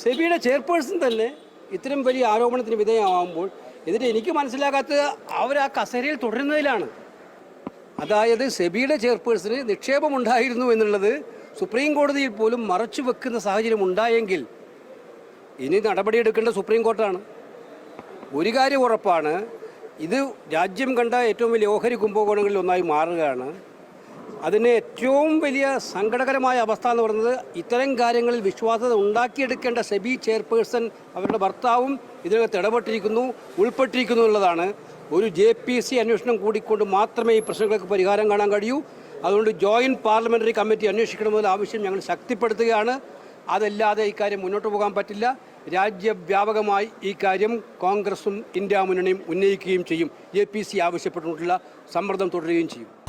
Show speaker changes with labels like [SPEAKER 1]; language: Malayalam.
[SPEAKER 1] സെബിയുടെ ചെയർപേഴ്സൺ തന്നെ ഇത്തരം വലിയ ആരോപണത്തിന് വിധേയമാകുമ്പോൾ ഇതിന് എനിക്ക് മനസ്സിലാകാത്തത് അവർ ആ കസേരയിൽ തുടരുന്നതിലാണ്. അതായത് സെബിയുടെ ചെയർപേഴ്സന് നിക്ഷേപമുണ്ടായിരുന്നു എന്നുള്ളത് സുപ്രീം കോടതിയിൽ പോലും മറച്ചു വെക്കുന്ന സാഹചര്യം ഉണ്ടായെങ്കിൽ ഇനി നടപടിയെടുക്കേണ്ട സുപ്രീം കോർട്ടാണ്. ഒരു കാര്യം ഉറപ്പാണ് ഇത് രാജ്യം കണ്ട ഏറ്റവും വലിയ ഓഹരി കുംഭകോണങ്ങളിൽ ഒന്നായി മാറുകയാണ്. അതിന് ഏറ്റവും വലിയ സങ്കടകരമായ അവസ്ഥ എന്ന് പറയുന്നത് ഇത്തരം കാര്യങ്ങളിൽ വിശ്വാസത ഉണ്ടാക്കിയെടുക്കേണ്ട സെബി ചെയർപേഴ്സൺ അവരുടെ ഭർത്താവും ഇതിനകത്ത് ഇടപെട്ടിരിക്കുന്നു ഉൾപ്പെട്ടിരിക്കുന്നു എന്നുള്ളതാണ്. ഒരു ജെ പി സി അന്വേഷണം കൂടിക്കൊണ്ട് മാത്രമേ ഈ പ്രശ്നങ്ങൾക്ക് പരിഹാരം കാണാൻ കഴിയൂ. അതുകൊണ്ട് ജോയിന്റ് പാർലമെന്ററി കമ്മിറ്റി അന്വേഷിക്കണമെന്ന ആവശ്യം ഞങ്ങൾ ശക്തിപ്പെടുത്തുകയാണ്. അതല്ലാതെ ഇക്കാര്യം മുന്നോട്ട് പോകാൻ പറ്റില്ല. രാജ്യവ്യാപകമായി ഈ കാര്യം കോൺഗ്രസും ഇന്ത്യ മുന്നണിയും ഉന്നയിക്കുകയും ചെയ്യും. ജെ പി സി ആവശ്യപ്പെട്ടിട്ടുള്ള സമ്മർദ്ദം തുടരുകയും ചെയ്യും.